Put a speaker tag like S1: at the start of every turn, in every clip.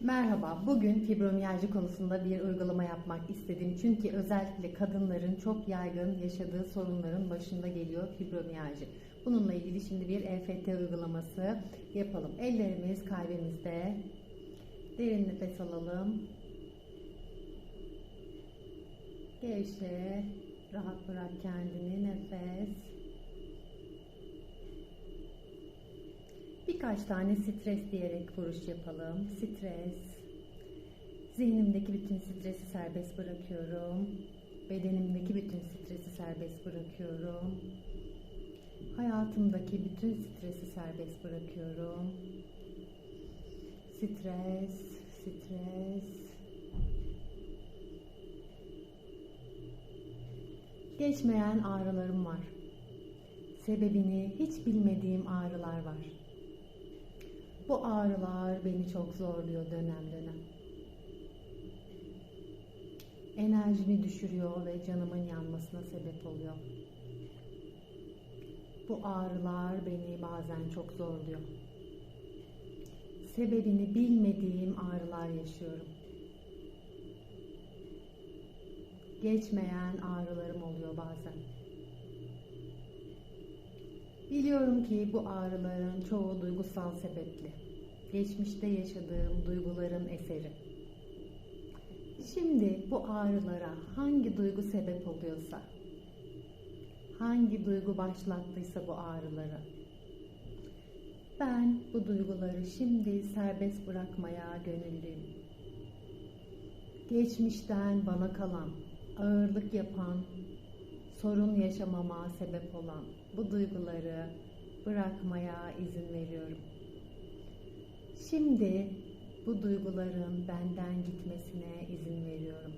S1: Merhaba, bugün fibromiyalji konusunda bir uygulama yapmak istedim. Çünkü özellikle kadınların çok yaygın yaşadığı sorunların başında geliyor fibromiyalji. Bununla ilgili şimdi bir EFT uygulaması yapalım. Ellerimiz kalbimizde. Derin nefes alalım. Gevşe, rahat bırak kendini, nefes. Birkaç tane stres diyerek vuruş yapalım. Stres. Zihnimdeki bütün stresi serbest bırakıyorum. Bedenimdeki bütün stresi serbest bırakıyorum. Hayatımdaki bütün stresi serbest bırakıyorum. Stres, stres. Geçmeyen ağrılarım var. Sebebini hiç bilmediğim ağrılar var. Bu ağrılar beni çok zorluyor dönem dönem. Enerjimi düşürüyor ve canımın yanmasına sebep oluyor. Bu ağrılar beni bazen çok zorluyor. Sebebini bilmediğim ağrılar yaşıyorum. Geçmeyen ağrılarım oluyor bazen. Biliyorum ki bu ağrıların çoğu duygusal sebepli. Geçmişte yaşadığım duyguların eseri. Şimdi bu ağrılara hangi duygu sebep oluyorsa, hangi duygu başlattıysa bu ağrıları, ben bu duyguları şimdi serbest bırakmaya gönüllüyüm. Geçmişten bana kalan, ağırlık yapan, sorun yaşamama sebep olan bu duyguları bırakmaya izin veriyorum. Şimdi bu duyguların benden gitmesine izin veriyorum.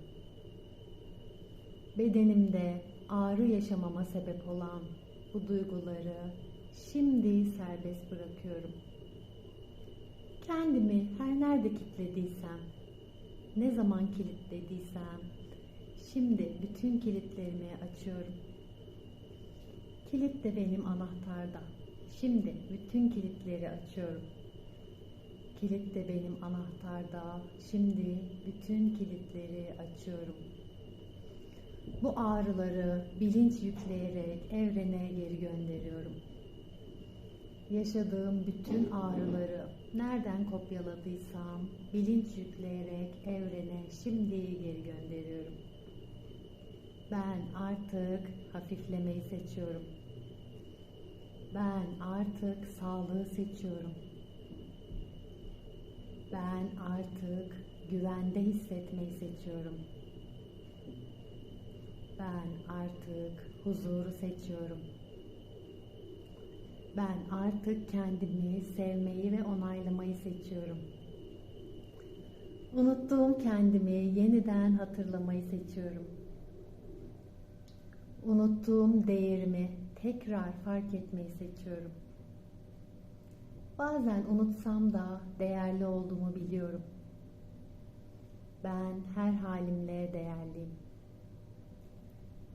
S1: Bedenimde ağrı yaşamama sebep olan bu duyguları şimdi serbest bırakıyorum. Kendimi her nerede kilitlediysem, ne zaman kilitlediysem Şimdi bütün kilitlerimi açıyorum. Kilit de benim anahtarda. Şimdi bütün kilitleri açıyorum. Kilit de benim anahtarda. Şimdi bütün kilitleri açıyorum. Bu ağrıları bilinç yükleyerek evrene geri gönderiyorum. Yaşadığım bütün ağrıları nereden kopyaladıysam bilinç yükleyerek evrene şimdi geri gönderiyorum. Ben artık hafiflemeyi seçiyorum. Ben artık sağlığı seçiyorum. Ben artık güvende hissetmeyi seçiyorum. Ben artık huzuru seçiyorum. Ben artık kendimi sevmeyi ve onaylamayı seçiyorum. Unuttuğum kendimi yeniden hatırlamayı seçiyorum. Unuttuğum değerimi tekrar fark etmeyi seçiyorum. Bazen unutsam da değerli olduğumu biliyorum. Ben her halimle değerliyim.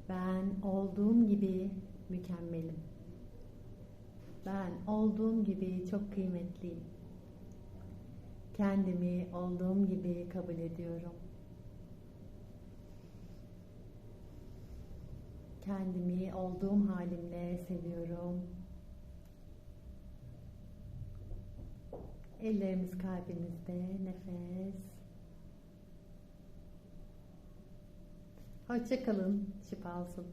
S1: Ben olduğum gibi mükemmelim. Ben olduğum gibi çok kıymetliyim. Kendimi olduğum gibi kabul ediyorum. Kendimi olduğum halimle seviyorum. Ellerimiz kalbimizde. Nefes. Hoşça kalın. Şifa olsun.